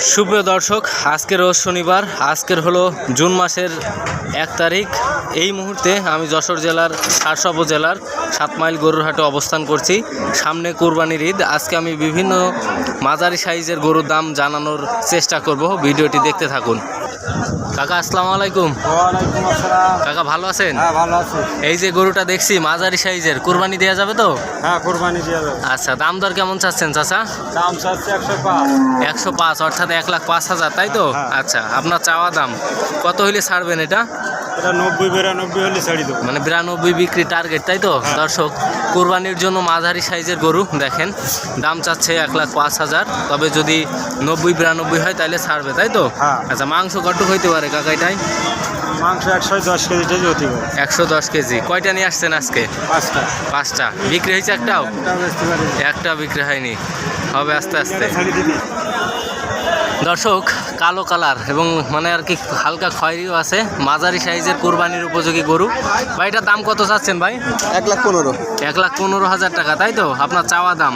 সুপ্রিয় দর্শক আজকের রোজ শনিবার আজকের হলো জুন মাসের এক তারিখ। এই মুহূর্তে আমি যশোর জেলার সারসা উপজেলার সাত মাইল গরুর হাটে অবস্থান করছি। সামনে কোরবানির ঈদ। আজকে আমি বিভিন্ন মাঝারি সাইজের গরুর দাম জানানোর চেষ্টা করব। ভিডিওটি দেখতে থাকুন। কাকা আসসালামু আলাইকুম। কাকা ভালো আছেন? হ্যাঁ এই যে গরুটা দেখছি মাঝারি সাইজের কোরবানি দেওয়া যাবে তো? হ্যাঁ কোরবানি দিয়ে যাবে। আচ্ছা দাম দর কেমন চাচ্ছেন চাচা? দাম চাচ্ছে একশো পাঁচ। একশো পাঁচ অর্থাৎ এক লাখ পাঁচ হাজার তাই তো? হ্যাঁ। আচ্ছা আপনার চাওয়া দাম কত হইলে ছাড়বেন এটা? নব্বই বিরানব্বই হলে ছাড়ি দেবো। মানে বিরানব্বই বিক্রি টার্গেট তাই তো? হ্যাঁ। দর্শক কোরবানির জন্য মাঝারি সাইজের গরু দেখেন দাম চাচ্ছে এক লাখ পাঁচ হাজার তবে যদি নব্বই বিরানব্বই হয় তাহলে ছাড়বে তাই তো? হ্যাঁ। আচ্ছা মাংস কটুক হইতে পারে কাকা এটাই মাংস একশো দশ কেজি টেজি হতে পারে। একশো দশ কেজি। কয়টা নিয়ে আসছেন আজকে? পাঁচটা। পাঁচটা। বিক্রি হয়েছে একটাও? একটা বিক্রি হয়নি। হবে আস্তে আস্তে। দর্শক কালো কালার এবং মানে আর কি হালকা খয়েরিও আছে। মাঝারি সাইজের কোরবানির উপযোগী গরু। ভাই এটার দাম কত চাচ্ছেন ভাই? এক লাখ পনেরো। এক লাখ পনেরো হাজার টাকা তাই তো? আপনার চাওয়া দাম।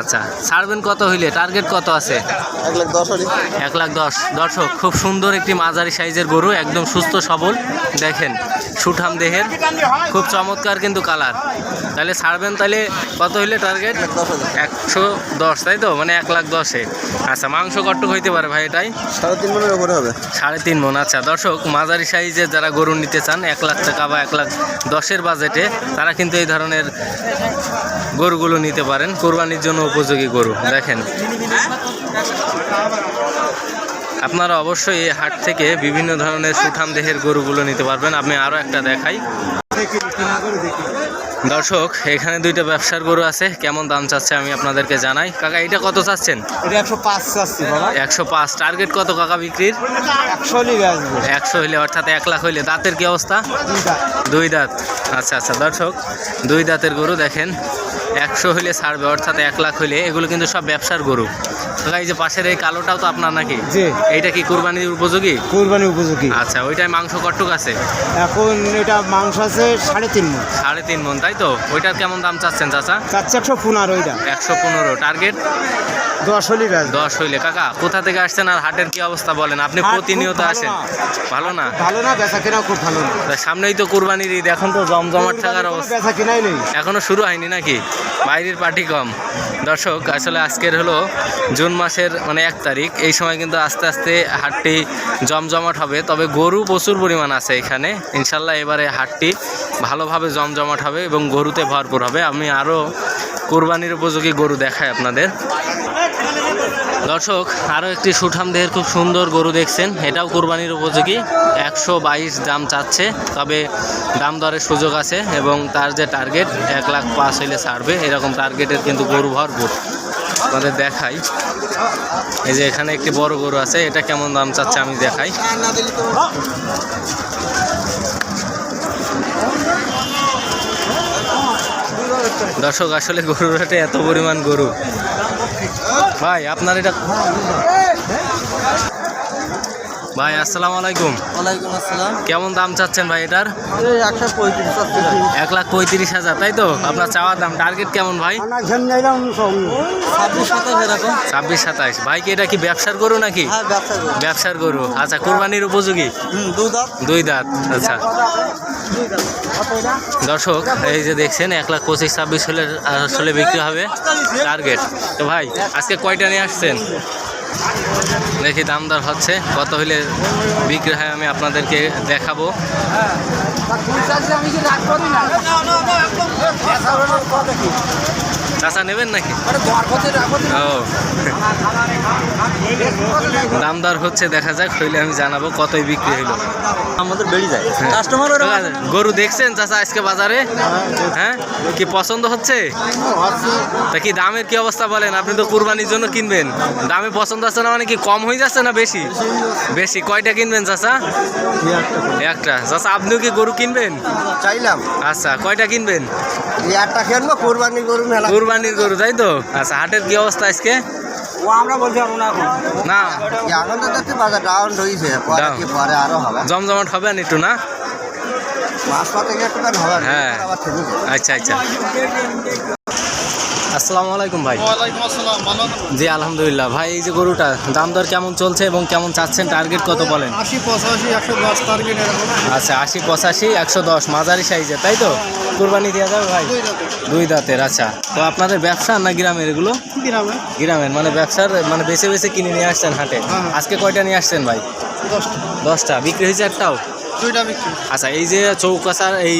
আচ্ছা ছাড়বেন কত হইলে? টার্গেট কত আছে? এক লাখ দশ এক লাখ দশ। দর্শক খুব সুন্দর একটি মাঝারি সাইজের গরু একদম সুস্থ সবল। দেখেন সুঠাম দেহের খুব চমৎকার কিন্তু কালার। তাহলে ছাড়বেন তাহলে কত হইলে টার্গেট? একশো দশ তাই তো? মানে এক লাখ দশে। আচ্ছা মাংস কট্টুক হইতে পারে ভাই এটাই? সাড়ে তিন মনের উপরে হবে। সাড়ে তিন মন আচ্ছা। দর্শক, মাঝারি সাইজের যারা গরু নিতে চান, এক লাখ টাকা বা এক লাখ দশের বাজেটে, তারা কিন্তু এই ধরনের গরুগুলো নিতে পারেন। কোরবানির জন্য উপযোগী গরু। দেখেন। আপনারা অবশ্যই এই হাট থেকে বিভিন্ন ধরনের সুঠাম দেহের গরুগুলো নিতে পারবেন। আমি আরও একটা দেখাই। দর্শক, এখানে দুইটা ব্যবসার গরু আছে। কেমন দাম চাচ্ছে আমি আপনাদেরকে জানাই। কাকা এটা কত চাচ্ছেন? একশো পাঁচ টার্গেট কত কাকা বিক্রির? একশো হইলে, অর্থাৎ এক লাখ হইলে। দাঁতের কি অবস্থা? দুই দাঁত। আচ্ছা আচ্ছা। দর্শক, দুই দাঁতের গরু দেখেন। একশো হইলে ছাড়বে অর্থাৎ এক লাখ হইলে এগুলো কিন্তু সব ব্যবসার গরু। এই যে পাশের এই কালোটাও তো আপনার নাকি? জি। এইটা কি কুরবানির উপযোগী? কুরবানি উপযোগী। আচ্ছা ওইটাই মাংস কটুক আছে? এখন এটা মাংস আছে সাড়ে তিন মন। সাড়ে তিন মন তাই তো? ওইটার কেমন দাম চাচ্ছেন চাচা? চাচ্ছে একশো পনেরো ওইটা। একশো পনেরো টার্গেট? দশ হইলে কাকা কোথা থেকে আসছেন আর হাটের কি অবস্থা বলেন? আপনি প্রতিনিয়ত আসেন। ভালো না? ভালো না বেচা কেনাও খুব ভালো না। সামনেই তো কুরবানির ঈদ এখন তো জমজমাট থাকার অবস্থা। বেচা কেনাই নেই। এখনও শুরু হয়নি নাকি? বাইরের পার্টি কম। দর্শক আসলে আজকের হলো জুন মাসের মানে এক তারিখ। এই সময় কিন্তু আস্তে আস্তে হাটটি জমজমাট হবে। তবে গরু প্রচুর পরিমাণ আছে এখানে। ইনশাল্লাহ এবারে হাটটি ভালোভাবে জমজমাট হবে এবং গরুতে ভরপুর হবে। আমি আরও কোরবানির উপযোগী গরু দেখাই আপনাদের। দর্শক আরও একটি সুঠাম দেহের খুব সুন্দর গরু দেখছেন। এটাও কোরবানির উপযোগী। একশো বাইশ দাম চাচ্ছে, তবে দাম দরের সুযোগ আছে এবং তার যে টার্গেট, এক লাখ পাঁচ হইলে ছাড়বে, এরকম টার্গেটের কিন্তু গরু ভরপুর। আপনাদের দেখাই। এই যে এখানে একটি বড় গরু আছে, এটা কেমন দাম চাচ্ছে আমি দেখাই। দর্শক, আসলে গরুর হাটে এত পরিমাণ গরু। ভাই আপনার এটা ভাই আসসালামু আলাইকুম। ওয়ালাইকুম আসসালাম। কেমন দাম চাচ্ছেন ভাই এটার? এক লাখ পঁয়ত্রিশ হাজার তাই তো? আপনার চাওয়ার দাম টার্গেট কেমন ভাই? ছাব্বিশ সাতাশ সাতাইশ ভাই কি এটা কি ব্যবসার গরু নাকি? হ্যাঁ ব্যবসার গরু। আচ্ছা কোরবানির উপযোগী? দুই দাঁত। আচ্ছা। দর্শক, এই যে দেখছেন, এক লাখ পঁচিশ, ছাব্বিশ হলে আসলে বিক্রি হবে টার্গেট। তো ভাই, আজকে কয়টা নিয়ে আসছেন? দেখি দাম দর হচ্ছে, কত হইলে বিক্রি হয় আমি আপনাদেরকে দেখাবো। চাচা নেবেন নাকি? ও। দাম হচ্ছে দেখা যাক হইলে আমি জানাব কতই বিক্রি হইল। আমাদের বেড়ে যায়। হ্যাঁ। কাস্টমার গরু দেখছেন চাচা আজকে বাজারে? হ্যাঁ। কি পছন্দ হচ্ছে? তা কি দামের কি অবস্থা বলেন? আপনি তো কুরবানির জন্য কিনবেন। দামে পছন্দ আছে না মানে কি কম হয়ে যাচ্ছে না বেশি? বেশি। কয়টা কিনবেন চাচা? একটা। চাচা আপনিও কি গরু কিনবেন? চাইলাম। আচ্ছা কয়টা কিনবেন? খেলব গরু মেলা। কুরবানির গরু তাই তো? আচ্ছা হাটের কি অবস্থা আজকে? ও আমরা বলছি আমরা এখন। না? এখন তো দেখতে বাজার ডাউন হয়েছে পরে Down। কি পরে আরও হবে। জমজমাট হবে না একটু না? মাছ পাতে একটু হবে হ্যাঁ। আচ্ছা আচ্ছা। আসসালামু আলাইকুম ভাই? জি আলহামদুলিল্লাহ। ভাই এই যে গরুটা দাম দর কেমন চলছে এবং কেমন চাচ্ছেন টার্গেট কত বলেন? আশি পঁচাশি একশো দশ টার্গেট আচ্ছা আশি পঁচাশি একশো দশ মাঝারি সাইজে তাই তো? কুরবানি দেওয়া যাবে ভাই? দুই দাঁতের। আচ্ছা। তো আপনাদের ব্যবসা না গ্রামের এগুলো? গ্রামে। গ্রামের মানে ব্যবসার মানে বেছে বেছে কিনে নিয়ে আসছেন হাটে। হ্যাঁ। আজকে কয়টা নিয়ে আসছেন ভাই? দশটা। দশটা। বিক্রি হয়েছে একটাও? আচ্ছা এই যে চৌকাছার এই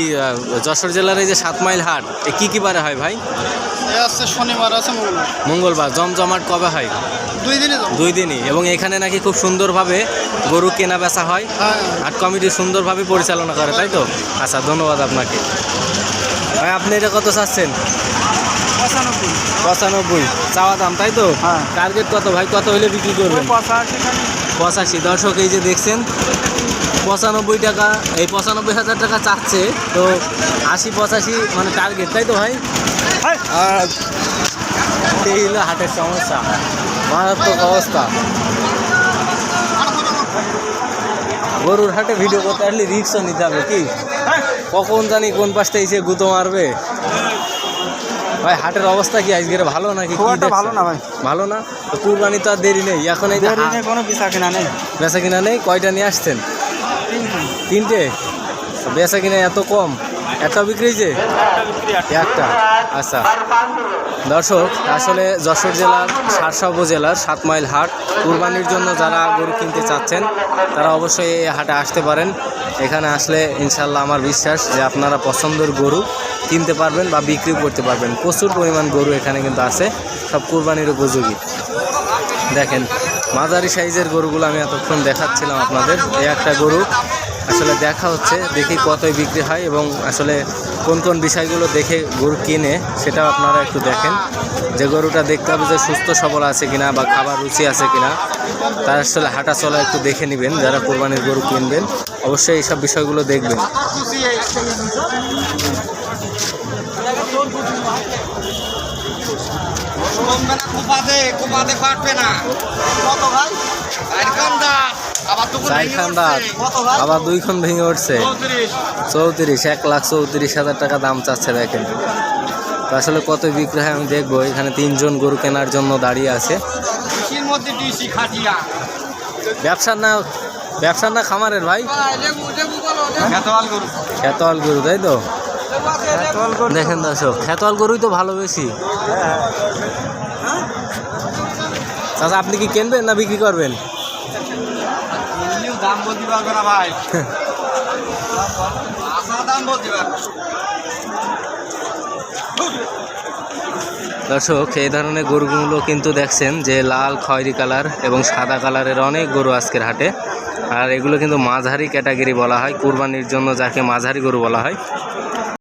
যশোর জেলার এই যে সাত মাইল হাট এ কি কি বারে হয় ভাই? আছে শনিবার আছে মঙ্গলবার। মঙ্গলবার জমজমাট কবে হয়? দুই দিনে দুই দিনই এবং এখানে নাকি খুব সুন্দরভাবে গরু কেনা বেচা হয় হ্যাঁ। হাট কমিটি সুন্দরভাবে পরিচালনা করে তাই তো? আচ্ছা ধন্যবাদ আপনাকে। ভাই আপনি এটা কত চাচ্ছেন? পঁচানব্বই। চাওয়া দাম তাই তো? হ্যাঁ। টার্গেট কত ভাই? কত হলে বিক্রি করবেন? পঁচাশি। দর্শক এই যে দেখছেন পঁচানব্বই টাকা এই পঁচানব্বই হাজার টাকা চাচ্ছে তো আশি পঁচাশি মানে টার্গেট তাই তো ভাই? আর এই হলো হাটের সমস্যা। মারাত্মক অবস্থা। গরুর হাটে ভিডিও করতে আসলে রিক্সও নিতে হবে কি? কখন জানি কোন পাশটা এসে গুঁতো মারবে। ভাই হাটের অবস্থা কি? আজকের ভালো নাকি? ভালো না ভাই। ভালো না? কুরবানি তো আর দেরি নেই। এখন এই কোনো পিসা কিনা নেই। বেচা কিনা নেই? কয়টা নিয়ে আসছেন? তিনটে। বেচা কিনা এত কম। একটা বিক্রি হয়েছে একটা। আচ্ছা। দর্শক, আসলে যশোর জেলার সারসা উপজেলার সাত মাইল হাট কুরবানির জন্য যারা গরু কিনতে চাচ্ছেন, তারা অবশ্যই এই হাটে আসতে পারেন। এখানে আসলে ইনশাল্লাহ আমার বিশ্বাস যে আপনারা পছন্দের গরু কিনতে পারবেন বা বিক্রি করতে পারবেন। প্রচুর পরিমাণ গরু এখানে কিন্তু আছে, সব কুরবানির উপযোগী। দেখেন, মাঝারি সাইজের গরুগুলো আমি এতক্ষণ দেখাচ্ছিলাম আপনাদের। এই একটা গরু আসলে দেখা হচ্ছে, দেখি কতই বিক্রি হয় এবং আসলে কোন কোন বিষয়গুলো দেখে গরু কিনে সেটাও আপনারা একটু দেখেন। যে গরুটা দেখতে হবে যে সুস্থ, সবল আছে কিনা বা খাবার রুচি আছে কিনা, তার আসলে হাঁটা চলা একটু দেখে নেবেন, যারা কোরবানির গরু কিনবেন, অবশ্যই এইসব বিষয়গুলো দেখবেন। কমবে না কোপাতে কোপাতে পারবে না। কত ভাই? আবার দুইক্ষণ ভেঙে উঠছে। চৌত্রিশ। এক লাখ চৌত্রিশ হাজার টাকা দাম চাচ্ছে দেখেন। তো আসলে কত বিক্রি হয় আমি দেখব এখানে তিনজন গরু কেনার জন্য দাঁড়িয়ে আছে। ব্যবসার না ব্যবসার না খামারের ভাই? খেতোয়াল গরু তাই তো? দেখেন দর্শক খেতোয়াল গরুই তো ভালো বেশি চাচা, আপনি কি কিনবেন না বিক্রি করবেন? দর্শক, এই ধরনের গরুগুলো কিন্তু দেখছেন যে লাল, খয়েরি কালার এবং সাদা কালারের অনেক গরু আজকের হাটে। আর এগুলো কিন্তু মাঝারি ক্যাটাগরি বলা হয়, কুরবানির জন্য যাকে মাঝারি গরু বলা হয়।